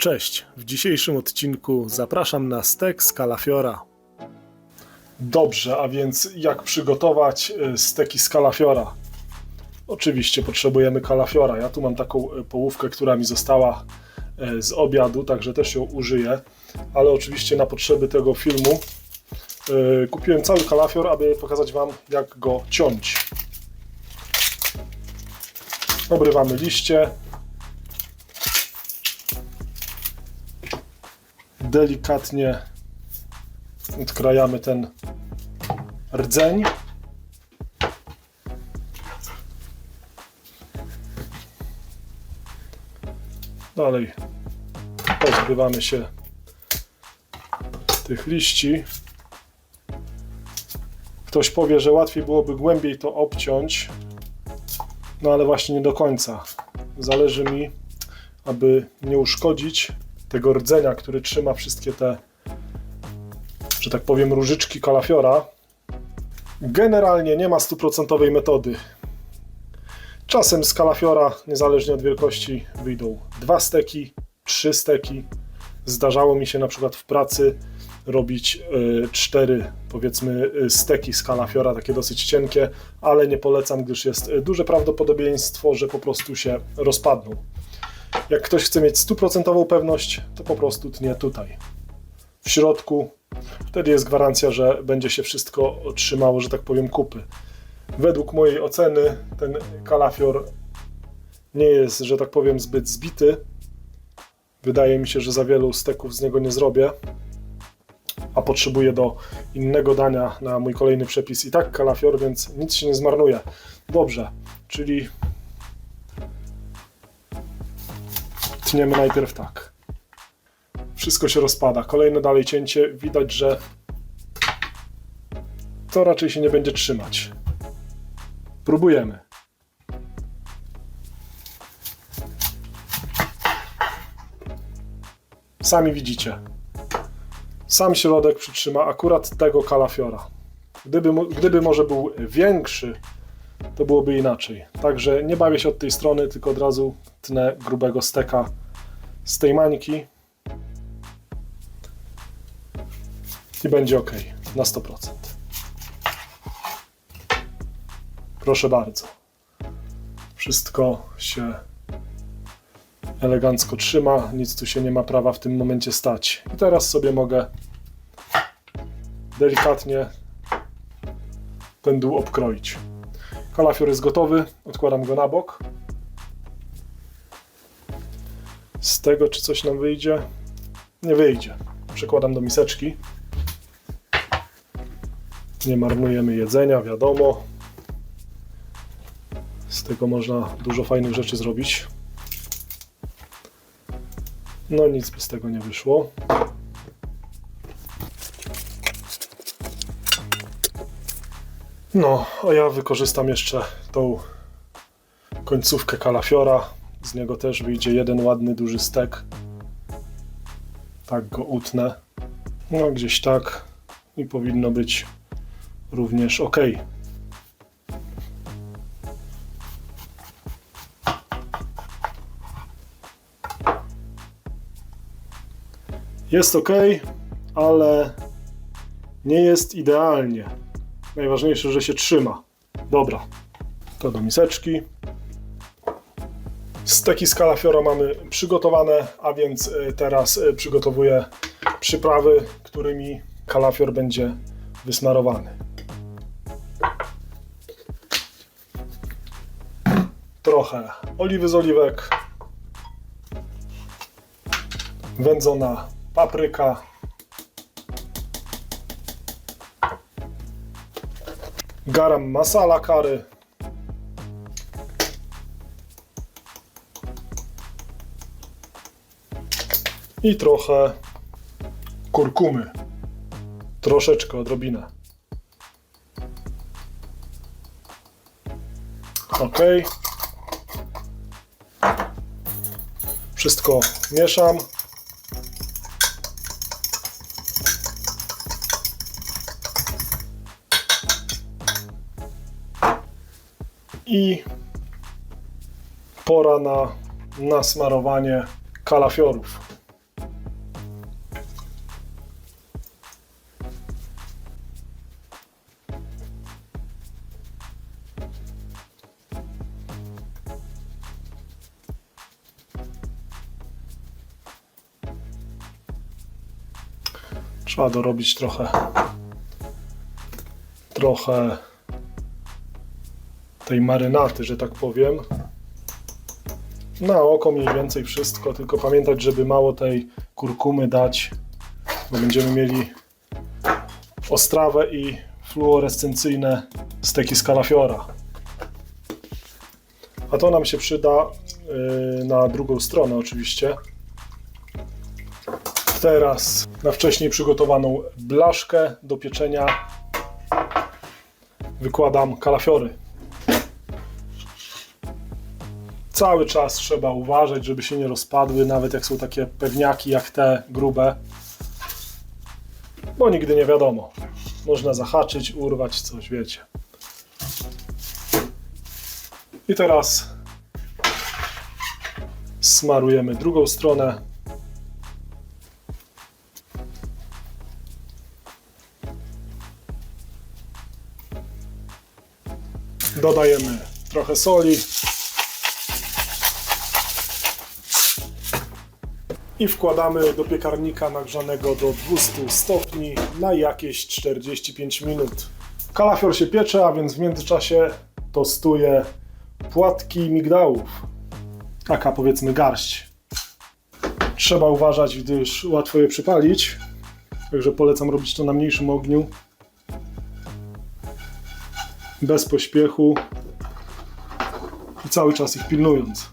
Cześć, w dzisiejszym odcinku zapraszam na stek z kalafiora. Dobrze, a więc jak przygotować y, steki z kalafiora? Oczywiście potrzebujemy kalafiora. Ja tu mam taką y, połówkę, która mi została y, z obiadu, także też ją użyję, ale oczywiście na potrzeby tego filmu kupiłem cały kalafior, aby pokazać Wam jak go ciąć. Obrywamy liście, delikatnie odkrajamy ten rdzeń. Dalej pozbywamy się tych liści. Ktoś powie, że łatwiej byłoby głębiej to obciąć, no ale właśnie nie do końca. Zależy mi, aby nie uszkodzić tego rdzenia, który trzyma wszystkie te, że tak powiem, różyczki kalafiora. Generalnie nie ma stuprocentowej metody. Czasem z kalafiora, niezależnie od wielkości, wyjdą dwa steki, trzy steki. Zdarzało mi się na przykład w pracy robić y, cztery, powiedzmy, y, steki z kalafiora, takie dosyć cienkie, ale nie polecam, gdyż jest y, duże prawdopodobieństwo, że po prostu się rozpadną. Jak ktoś chce mieć stuprocentową pewność, to po prostu tnie tutaj, w środku. Wtedy jest gwarancja, że będzie się wszystko trzymało, że tak powiem, kupy. Według mojej oceny ten kalafior nie jest, że tak powiem, zbyt zbity. Wydaje mi się, że za wielu steków z niego nie zrobię, a potrzebuję do innego dania na mój kolejny przepis i tak kalafior, więc nic się nie zmarnuje. Dobrze, czyli tniemy najpierw tak. Wszystko się rozpada. Kolejne dalej cięcie. Widać, że to raczej się nie będzie trzymać. Próbujemy. Sami widzicie. Sam środek przytrzyma akurat tego kalafiora. Gdyby, gdyby może był większy, to byłoby inaczej. Także nie bawię się od tej strony, tylko od razu tnę grubego steka z tej mańki i będzie ok na 100%. Proszę bardzo. Wszystko się elegancko trzyma, nic tu się nie ma prawa w tym momencie stać. I teraz sobie mogę delikatnie ten dół obkroić. Kalafior jest gotowy, odkładam go na bok. Z tego, czy coś nam wyjdzie? Nie wyjdzie. Przekładam do miseczki. Nie marnujemy jedzenia, wiadomo. Z tego można dużo fajnych rzeczy zrobić. No nic by z tego nie wyszło. No, a ja wykorzystam jeszcze tą końcówkę kalafiora. Z niego też wyjdzie jeden ładny, duży stek. Tak go utnę. No, gdzieś tak. I powinno być również ok. Jest ok, ale nie jest idealnie. Najważniejsze, że się trzyma. Dobra, to do miseczki. Steki z kalafiora mamy przygotowane, a więc y, teraz y, przygotowuję przyprawy, którymi kalafior będzie wysmarowany. Trochę oliwy z oliwek, wędzona papryka, garam masala kary, i trochę kurkumy. Troszeczkę, odrobinę. Ok. Wszystko mieszam. I pora na nasmarowanie kalafiorów. Trzeba dorobić trochę trochę tej marynaty, że tak powiem. Na oko mniej więcej wszystko, tylko pamiętać, żeby mało tej kurkumy dać, bo będziemy mieli ostrawę i fluorescencyjne steki z kalafiora. A to nam się przyda yy, na drugą stronę oczywiście. Teraz na wcześniej przygotowaną blaszkę do pieczenia wykładam kalafiory. Cały czas trzeba uważać, żeby się nie rozpadły, nawet jak są takie pewniaki jak te grube, bo nigdy nie wiadomo. Można zahaczyć, urwać coś, wiecie. I teraz smarujemy drugą stronę. Dodajemy trochę soli. I wkładamy do piekarnika nagrzanego do 200 stopni na jakieś 45 minut. Kalafior się piecze, a więc w międzyczasie tostuję płatki migdałów. Taka powiedzmy garść. Trzeba uważać, gdyż łatwo je przypalić. Także polecam robić to na mniejszym ogniu bez pośpiechu i cały czas ich pilnując.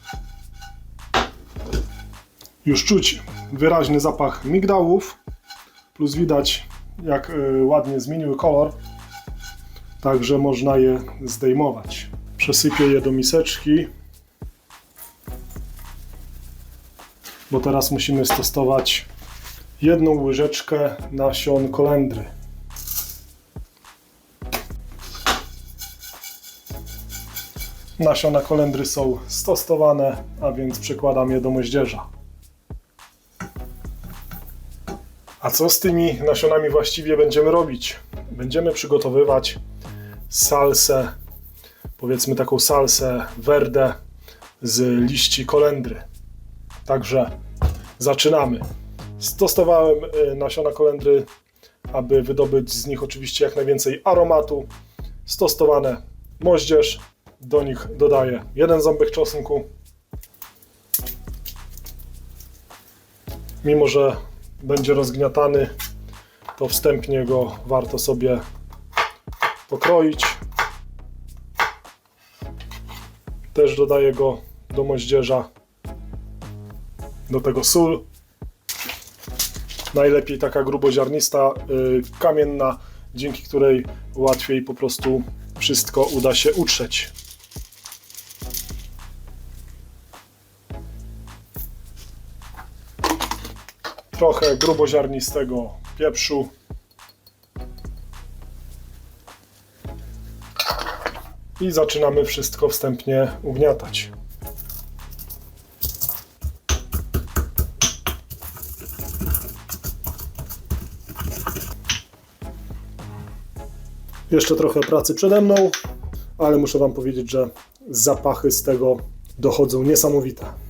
Już czuć wyraźny zapach migdałów, plus widać jak y, ładnie zmieniły kolor, także można je zdejmować. Przesypię je do miseczki, bo teraz musimy stosować jedną łyżeczkę nasion kolendry. Nasiona kolendry są stostowane, a więc przekładam je do moździerza. A co z tymi nasionami właściwie będziemy robić? Będziemy przygotowywać salsę, powiedzmy taką salsę verde z liści kolendry. Także zaczynamy. Stosowałem y, nasiona kolendry, aby wydobyć z nich oczywiście jak najwięcej aromatu. Stosowane moździerz, do nich dodaję jeden ząbek czosnku. Mimo, że będzie rozgniatany, to wstępnie go warto sobie pokroić. Też dodaję go do moździerza. Do tego sól. Najlepiej taka gruboziarnista, yy, kamienna, dzięki której łatwiej po prostu wszystko uda się utrzeć. Trochę gruboziarnistego pieprzu. I zaczynamy wszystko wstępnie ugniatać. Jeszcze trochę pracy przede mną, ale muszę Wam powiedzieć, że zapachy z tego dochodzą niesamowite.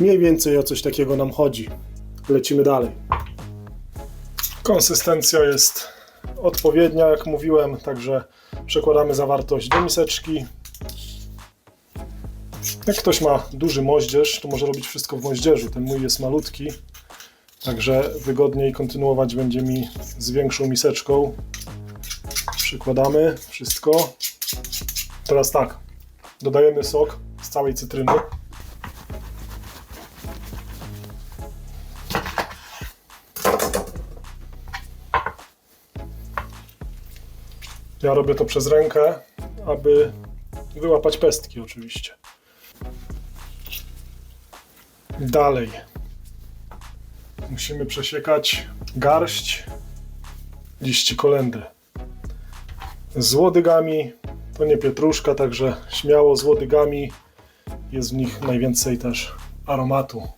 Mniej więcej o coś takiego nam chodzi. Lecimy dalej. Konsystencja jest odpowiednia, jak mówiłem, także przekładamy zawartość do miseczki. Jak ktoś ma duży moździerz, to może robić wszystko w moździerzu. Ten mój jest malutki, także wygodniej kontynuować będzie mi z większą miseczką. Przykładamy wszystko. Teraz tak, dodajemy sok z całej cytryny. Ja robię to przez rękę, aby wyłapać pestki oczywiście. Dalej. Musimy przesiekać garść liści kolendry. Z łodygami to nie pietruszka, także śmiało z łodygami. Jest w nich najwięcej też aromatu.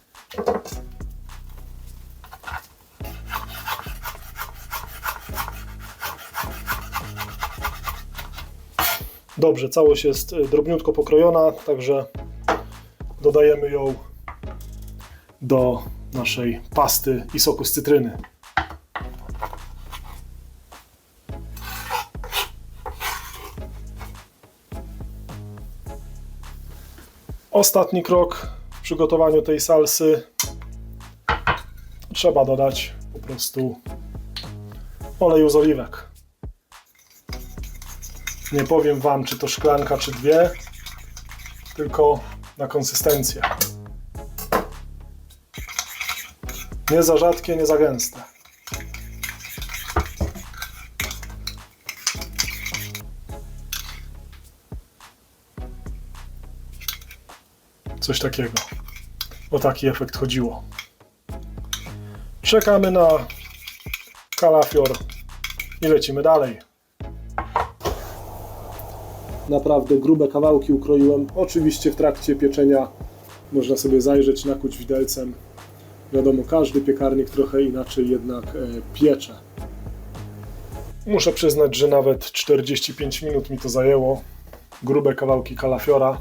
Dobrze, całość jest y, drobniutko pokrojona, także dodajemy ją do naszej pasty i soku z cytryny. Ostatni krok w przygotowaniu tej salsy. Trzeba dodać po prostu oleju z oliwek. Nie powiem Wam, czy to szklanka, czy dwie, tylko na konsystencję. Nie za rzadkie, nie za gęste. Coś takiego. O taki efekt chodziło. Czekamy na kalafior i lecimy dalej. Naprawdę grube kawałki ukroiłem. Oczywiście w trakcie pieczenia można sobie zajrzeć, nakuć widelcem. Wiadomo, każdy piekarnik trochę inaczej jednak e, piecze. Muszę przyznać, że nawet 45 minut mi to zajęło. Grube kawałki kalafiora,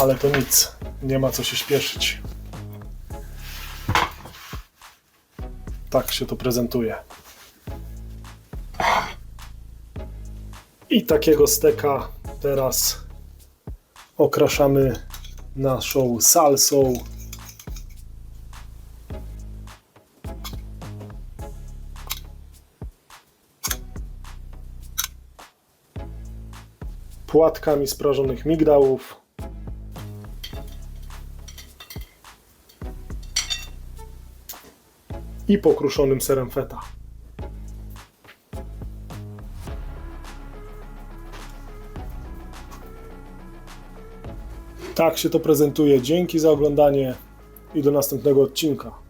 ale to nic. Nie ma co się śpieszyć. Tak się to prezentuje. I takiego steka teraz okraszamy naszą salsą. Płatkami sprażonych migdałów. I pokruszonym serem feta. Tak się to prezentuje. Dzięki za oglądanie i do następnego odcinka.